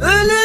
Ölümüm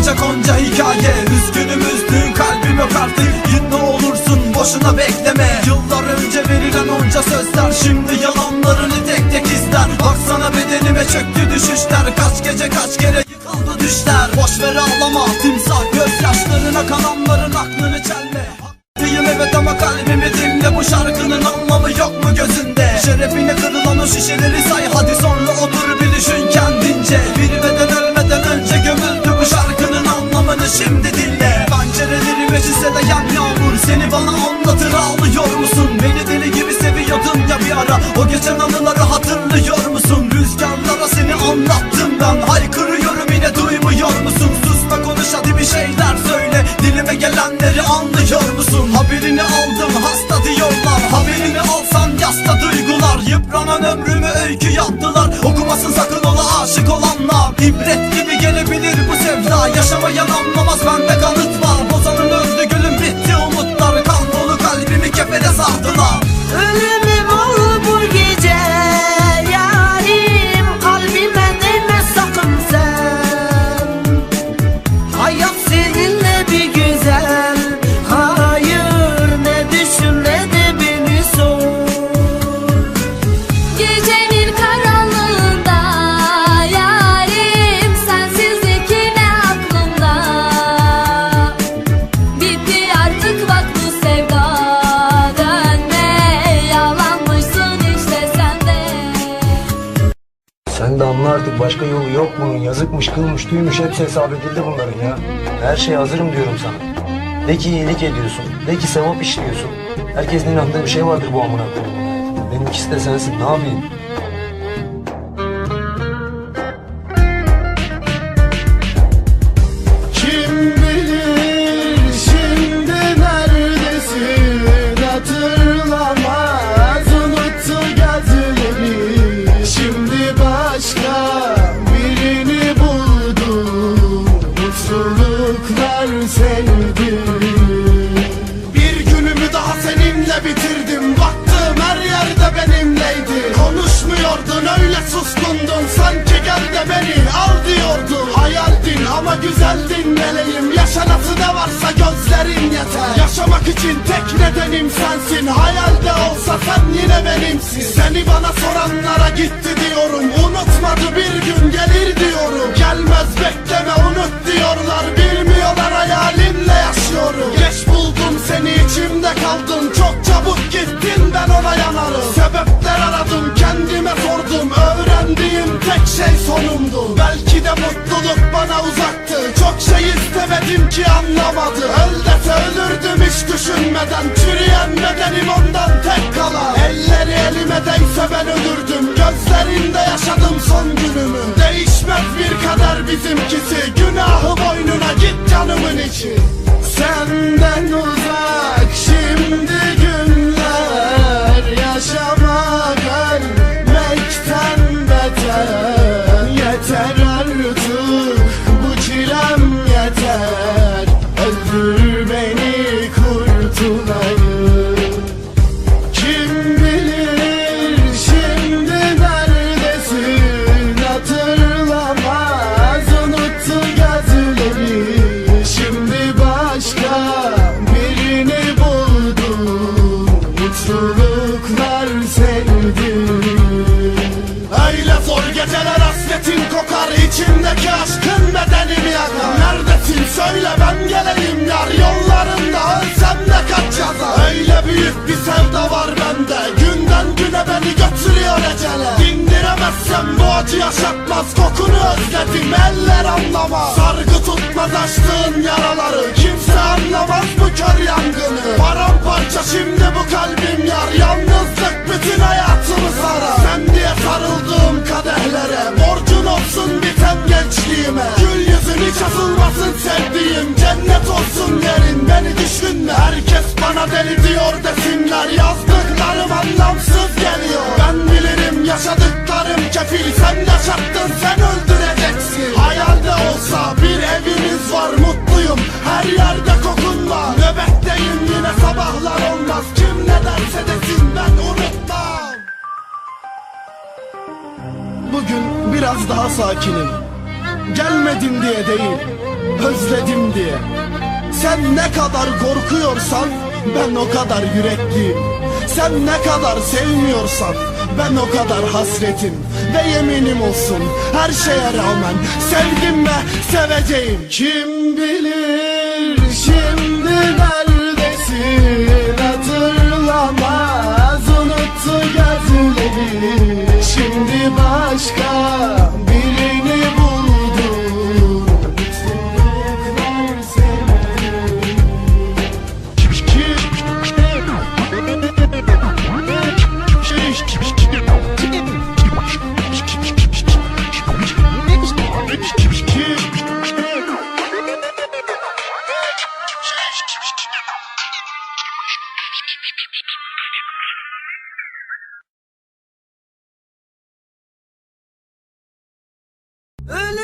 olacak onca hikaye. Üzgünüm üzdüğün kalbim yok artık. Git ne olursun boşuna bekleme. Yıllar önce verilen onca sözler Şimdi yalanlarını tek tek izler. Baksana bedenime çöktü düşüşler. Kaç gece kaç kere yıkıldı düşler. Boş ver ağlama timsah gözyaşlarına Kananların aklını çelme geçen anıları hatırlıyor musun? Rüzgarlara seni anlattım ben. Haykırıyorum yine duymuyor musun? Susma konuş hadi bir şeyler söyle. Dilime gelenleri anlıyor musun? Haberini aldım hasta diyorlar. Haberini alsan yasta duygular. Yıpranan ömrümü öykü yaptılar. Okumasın sakın ola aşık olanlar. İbret gibi gelebilir bu sevda. Yaşamayan anlamaz bende kanıt artık başka yolu yok bunun. Yazıkmış, kılmış, tüymüş hepsi hesap edildi bunların ya. Her şeye hazırım diyorum sana. De ki iyilik ediyorsun. De ki sevap işliyorsun. Herkesin inandığı bir şey vardır bu amına koyayım. Benimkisi de sensin. Ne yapayım? Meleğim Yaşanası ne varsa gözlerin yeter. Yaşamak için tek nedenim sensin. Hayalde olsa sen yine benimsin. Seni bana soranlara gitti diyorum. Unutmadı bir gün gelir diyorum. Gelmez bekleme unut diyorlar. Bilmiyorlar hayalimle yaşıyorum. Geç buldum seni içimde kaldın. Çok çabuk gittin ben ona yanarım ki anlamadı. Öl dese ölürdüm hiç düşünmeden. Çürüyen bedenim ondan tek kalan Elleri elime değse ben ölürdüm. Gözlerinde yaşadım son günümü. Değişmez bir kader bizimkisi. Günahı boynuna git canımın içi içimdeki aşkın bedenimi yakar Neredesin? Söyle ben geleyim yar. Yollarında ölsem de kaç yazar Öyle büyük bir sevda var bende. Günden güne beni götürüyor ecele. Dindiremezsem bu acı yaşatmaz. Kokunu özledim. Eller anlamaz Sargı tutmaz açtığın yaraları. Kimse anlamaz bu kör yangını. Paramparça şimdi bu kalbim yar. Yalnızlık bütün hayatımı sarar. Sen Şaşılmasın sevdiğim cennet olsun yerin. Beni düşünme herkes bana deli diyor desinler. Yazdıklarım anlamsız geliyor. Ben bilirim yaşadıklarım kefil. Sen yaşattın sen öldüreceksin. Hayalde olsa bir evimiz var mutluyum. Her yerde kokun var. Nöbetteyim yine sabahlar olmaz. Kim ne derse desin ben unutmam. Bugün biraz daha sakinim. Gelmedim diye değil Özledim diye. Sen ne kadar korkuyorsan Ben o kadar yürekliyim. Sen ne kadar sevmiyorsan Ben o kadar hasretim. Ve yeminim olsun Her şeye rağmen Sevdim ve seveceğim. Kim bilir Şimdi neredesin? Hatırlamaz Unuttu gözleri Şimdi başka Öyle